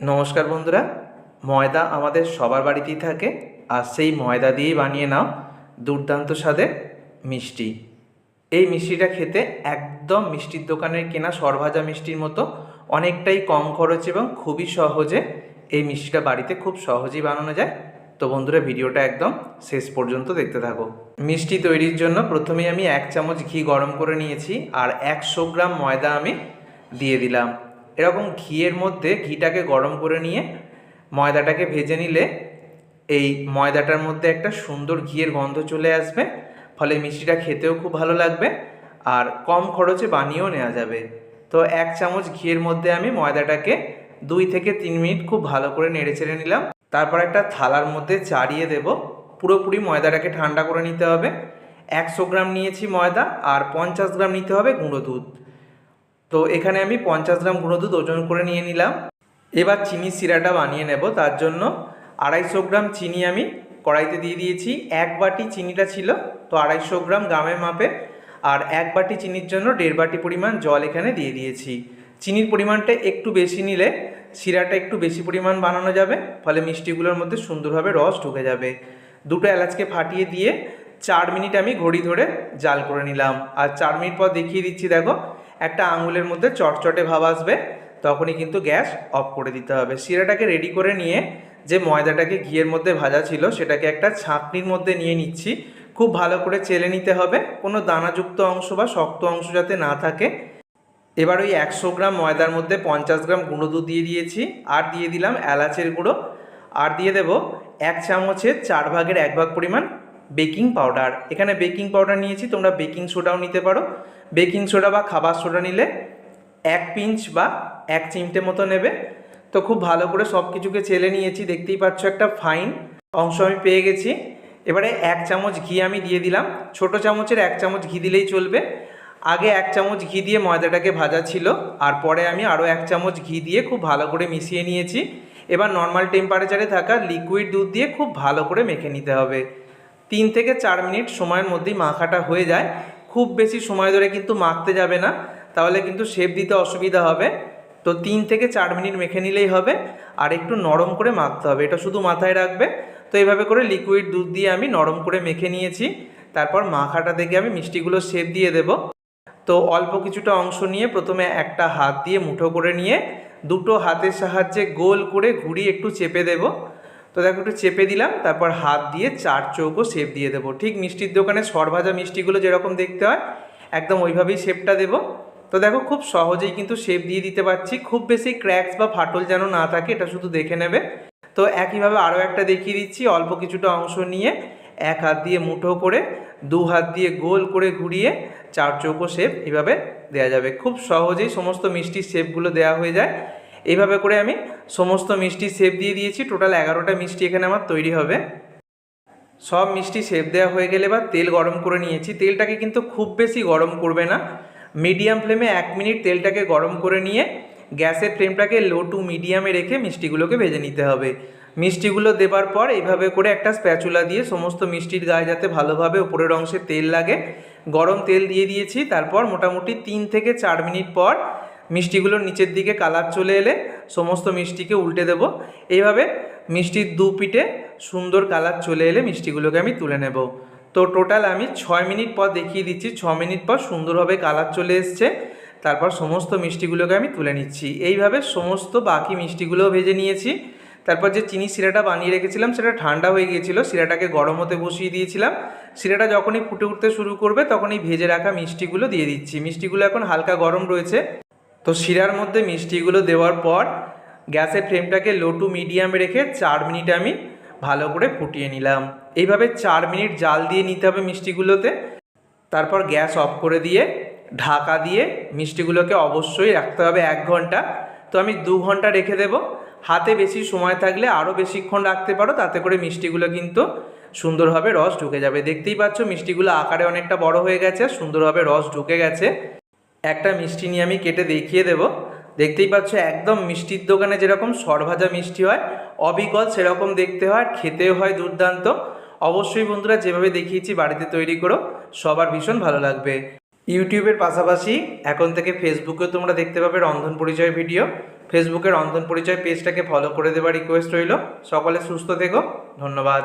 নমস্কার বন্ধুরা, ময়দা আমাদের সবার বাড়িতেই থাকে, আর সেই ময়দা দিয়েই বানিয়ে নাও দুর্দান্ত স্বাদের মিষ্টি। এই মিষ্টিটা খেতে একদম মিষ্টির দোকানের কেনা সরভাজা মিষ্টির মতো অনেকটাই কম খরচ এবং খুবই সহজে এই মিষ্টিটা বাড়িতে খুব সহজেই বানানো যায়। তো বন্ধুরা, ভিডিওটা একদম শেষ পর্যন্ত দেখতে থাকো। মিষ্টি তৈরির জন্য প্রথমেই আমি এক চামচ ঘি গরম করে নিয়েছি, আর একশো গ্রাম ময়দা আমি দিয়ে দিলাম। এরকম ঘিয়ের মধ্যে ঘিটাকে গরম করে নিয়ে ময়দাটাকে ভেজে নিলে এই ময়দাটার মধ্যে একটা সুন্দর ঘিয়ের গন্ধ চলে আসবে। ফলে মিষ্টিটা খেতেও খুব ভালো লাগবে আর কম খরচে বানিয়েও নেওয়া যাবে। তো এক চামচ ঘিয়ের মধ্যে আমি ময়দাটাকে দুই থেকে তিন মিনিট খুব ভালো করে নেড়ে চেড়ে নিলাম। তারপর একটা থালার মধ্যে চাড়িয়ে দেব। পুরোপুরি ময়দাটাকে ঠান্ডা করে নিতে হবে। একশো গ্রাম নিয়েছি ময়দা আর পঞ্চাশ গ্রাম নিতে হবে গুঁড়ো দুধ। তো এখানে আমি পঞ্চাশ গ্রাম গুঁড়ো দুধ ওজন করে নিয়ে নিলাম। এবার চিনি সিরাটা বানিয়ে নেব, তার জন্য আড়াইশো গ্রাম চিনি আমি কড়াইতে দিয়ে দিয়েছি। এক বাটি চিনিটা ছিল, তো আড়াইশো গ্রাম গ্রামের মাপে। আর এক বাটি চিনির জন্য দেড় বাটি পরিমাণ জল এখানে দিয়ে দিয়েছি। চিনির পরিমাণটা একটু বেশি নিলে সিরাটা একটু বেশি পরিমাণ বানানো যাবে, ফলে মিষ্টিগুলোর মধ্যে সুন্দরভাবে রস ঢুকে যাবে। দুটো এলাচকে ফাটিয়ে দিয়ে চার মিনিট আমি ঘড়ি ধরে জাল করে নিলাম। আর চার মিনিট পর দেখিয়ে দিচ্ছি, দেখো একটা আঙুলের মধ্যে চটচটে ভাব আসবে, তখনই কিন্তু গ্যাস অফ করে দিতে হবে। শিরাটাকে রেডি করে নিয়ে যে ময়দাটাকে ঘিয়ের মধ্যে ভাজা ছিল, সেটাকে একটা ছাঁকনির মধ্যে নিয়ে নিচ্ছি। খুব ভালো করে চেলে নিতে হবে। কোনো দানাযুক্ত অংশ বা শক্ত অংশ যাতে না থাকে। এবার ওই একশো গ্রাম ময়দার মধ্যে পঞ্চাশ গ্রাম গুঁড়ো দুধ দিয়ে দিয়েছি, আর দিয়ে দিলাম এলাচের গুঁড়ো। আর দিয়ে দেব এক চামচের চার ভাগের এক ভাগ পরিমাণ বেকিং পাউডার। এখানে বেকিং পাউডার নিয়েছি, তোমরা বেকিং সোডাও নিতে পারো। বেকিং সোডা বা খাবার সোডা নিলে এক পিঞ্চ বা এক চিমটে মতো নেবে। তো খুব ভালো করে সব কিছুকে চেলে নিয়েছি, দেখতেই পাচ্ছ একটা ফাইন অংশ আমি পেয়ে গেছি। এবারে এক চামচ ঘি আমি দিয়ে দিলাম। ছোট চামচের এক চামচ ঘি দিলেই চলবে। আগে এক চামচ ঘি দিয়ে ময়দাটাকে ভাজা ছিল, আর পরে আমি আরও এক চামচ ঘি দিয়ে খুব ভালো করে মিশিয়ে নিয়েছি। এবার নর্মাল টেম্পারেচারে থাকা লিকুইড দুধ দিয়ে খুব ভালো করে মেখে নিতে হবে। তিন থেকে চার মিনিট সময়ের মধ্যেই মাখাটা হয়ে যায়। খুব বেশি সময় ধরে কিন্তু মাখতে যাবে না, তাহলে কিন্তু শেপ দিতে অসুবিধা হবে। তো তিন থেকে চার মিনিট মেখে নিলেই হবে, আর একটু নরম করে মাখতে হবে। এটা শুধু মাথায় রাখবে। তো এইভাবে করে লিকুইড দুধ দিয়ে আমি নরম করে মেখে নিয়েছি। তারপর মাখাটা থেকে আমি মিষ্টিগুলো শেপ দিয়ে দেবো। তো অল্প কিছুটা অংশ নিয়ে প্রথমে একটা হাত দিয়ে মুঠো করে নিয়ে, দুটো হাতের সাহায্যে গোল করে ঘুরিয়ে একটু চেপে দেব। তো দেখো একটু চেপে দিলাম, তারপর হাত দিয়ে চার চৌকো শেপ দিয়ে দেবো। ঠিক মিষ্টির দোকানে সরভাজা মিষ্টিগুলো যেরকম দেখতে হয়, একদম ওইভাবেই শেপটা দেবো। তো দেখো খুব সহজেই কিন্তু শেপ দিয়ে দিতে পারছি। খুব বেশি ক্র্যাকস বা ফাটল যেন না থাকে, এটা শুধু দেখে নেবে। তো একইভাবে আরও একটা দেখিয়ে দিচ্ছি, অল্প কিছুটা অংশ নিয়ে এক হাত দিয়ে মুঠো করে, দু হাত দিয়ে গোল করে ঘুরিয়ে চার চৌকো শেপ এভাবে দেওয়া যাবে। খুব সহজেই সমস্ত মিষ্টির শেপগুলো দেওয়া হয়ে যায়। এইভাবে করে আমি সমস্ত মিষ্টির শেপ দিয়ে দিয়েছি। টোটাল এগারোটা মিষ্টি এখানে আমার তৈরি হবে। সব মিষ্টি শেপ দেওয়া হয়ে গেলে বা তেল গরম করে নিয়েছি। তেলটাকে কিন্তু খুব বেশি গরম করবে না। মিডিয়াম ফ্লেমে এক মিনিট তেলটাকে গরম করে নিয়ে গ্যাসের ফ্লেমটাকে লো টু মিডিয়ামে রেখে মিষ্টিগুলোকে ভেজে নিতে হবে। মিষ্টিগুলো দেবার পর এইভাবে করে একটা স্প্যাচুলা দিয়ে সমস্ত মিষ্টির গায়ে যাতে ভালোভাবে উপরের অংশে তেল লাগে। গরম তেল দিয়ে দিয়েছি। তারপর মোটামুটি তিন থেকে চার মিনিট পর মিষ্টিগুলোর নিচের দিকে কালার চলে এলে সমস্ত মিষ্টিকে উল্টে দেব। এইভাবে মিষ্টির দু পিঠে সুন্দর কালার চলে এলে মিষ্টিগুলোকে আমি তুলে নেব। তো টোটাল আমি ছয় মিনিট পর দেখিয়ে দিচ্ছি, ছ মিনিট পর সুন্দরভাবে কালার চলে এসছে। তারপর সমস্ত মিষ্টিগুলোকে আমি তুলে নিচ্ছি। এইভাবে সমস্ত বাকি মিষ্টিগুলোও ভেজে নিয়েছি। তারপর যে চিনি শিরাটা বানিয়ে রেখেছিলাম, সেটা ঠান্ডা হয়ে গিয়েছিল, শিরাটাকে গরম হতে বসিয়ে দিয়েছিলাম। শিরাটা যখনই ফুটে উঠতে শুরু করবে, তখনই ভেজে রাখা মিষ্টিগুলো দিয়ে দিচ্ছি। মিষ্টিগুলো এখন হালকা গরম রয়েছে। তো শিরার মধ্যে মিষ্টিগুলো দেওয়ার পর গ্যাসের ফ্লেমটাকে লো টু মিডিয়ামে রেখে চার মিনিট আমি ভালো করে ফুটিয়ে নিলাম। এইভাবে চার মিনিট জাল দিয়ে নিতে হবে মিষ্টিগুলোতে। তারপর গ্যাস অফ করে দিয়ে, ঢাকা দিয়ে মিষ্টিগুলোকে অবশ্যই রাখতে হবে এক ঘণ্টা। তো আমি দু ঘণ্টা রেখে দেব। হাতে বেশি সময় থাকলে আরও বেশিক্ষণ রাখতে পারো, তাতে করে মিষ্টিগুলো কিন্তু সুন্দরভাবে রস ঢুকে যাবে। দেখতেই পাচ্ছ, মিষ্টিগুলো আকারে অনেকটা বড় হয়ে গেছে, সুন্দরভাবে রস ঢুকে গেছে। একটা মিষ্টি নিয়ে আমি কেটে দেখিয়ে দেব। দেখতেই পাচ্ছ, একদম মিষ্টির দোকানে যেরকম সরভাজা মিষ্টি হয়, অবিকল সেরকম দেখতে হয় খেতেও হয় দুর্দান্ত। অবশ্যই বন্ধুরা, যেভাবে দেখিয়েছি, বাড়িতে তৈরি করো, সবার ভীষণ ভালো লাগবে। ইউটিউবের পাশাপাশি এখন থেকে ফেসবুকেও তোমরা দেখতে পাবে রন্ধন পরিচয় ভিডিও। ফেসবুকের রন্ধন পরিচয় পেজটাকে ফলো করে দেওয়ার রিকোয়েস্ট রইল। সকলে সুস্থ থেকো, ধন্যবাদ।